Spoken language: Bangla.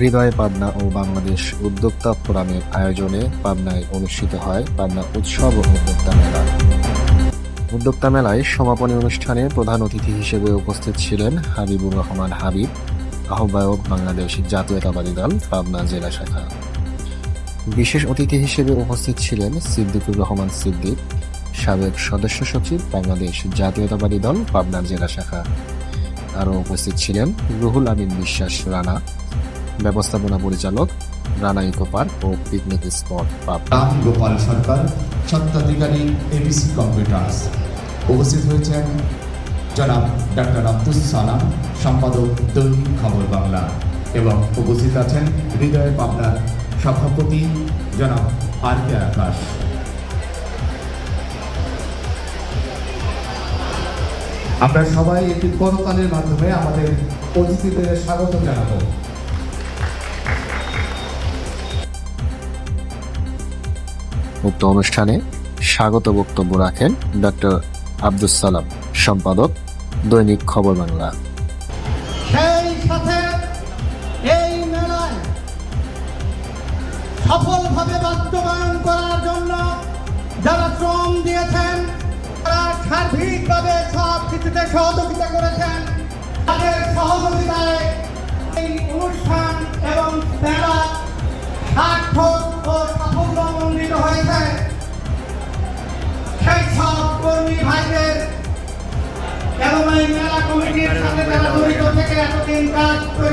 হৃদয় পাবনা ও বাংলাদেশ উদ্যোক্তা ফোরামের আয়োজনে পাবনায় অনুষ্ঠিত হয় পাবনা উৎসব ও উদ্যোক্তা মেলা। উদ্যোক্তা মেলায় সমাপনী অনুষ্ঠানে প্রধান অতিথি হিসেবে উপস্থিত ছিলেন হাবিবুর রহমান হাবিব, আহ্বায়ক বাংলাদেশ জাতীয়তাবাদী দল, পাবনা জেলা শাখা। বিশেষ অতিথি হিসেবে উপস্থিত ছিলেন সিদ্দিকুর রহমান সিদ্দিক, সাবেক সদস্য সচিব বাংলাদেশ জাতীয়তাবাদী দল, পাবনা জেলা শাখা। আরও উপস্থিত ছিলেন রুহুল আমিন বিশ্বাস রানা ব্যবস্থাপনা পরিচালক রানা ইকো পার্ক ও পিকনিক স্পট পাবনা গোপাল সরকার, স্বত্বাধিকারী এবিসি কম্পিউটার্স উপস্থিত হয়েছেন জনাব ডাক্তার আব্দুল সালাম, সম্পাদক দৈনিক খবর বাংলা। এবং উপস্থিত আছেন হৃদয় পাবনার সভাপতি জনাব আর কে আকাশ। আমরা সবাই একটি করতালের মাধ্যমে আমাদের অতিথিদের স্বাগত জানাব। উক্ত অনুষ্ঠানে স্বাগত বক্তব্য রাখেন ডক্টর আব্দুল সালাম, সম্পাদক দৈনিক খবর বাংলা। সফলভাবে বাস্তবায়ন করার জন্য যারা শ্রম দিয়েছেন, তারা সার্বিকভাবে সব কিছুতে সহযোগিতা করেছেন। তাদের সহযোগিতায় এবং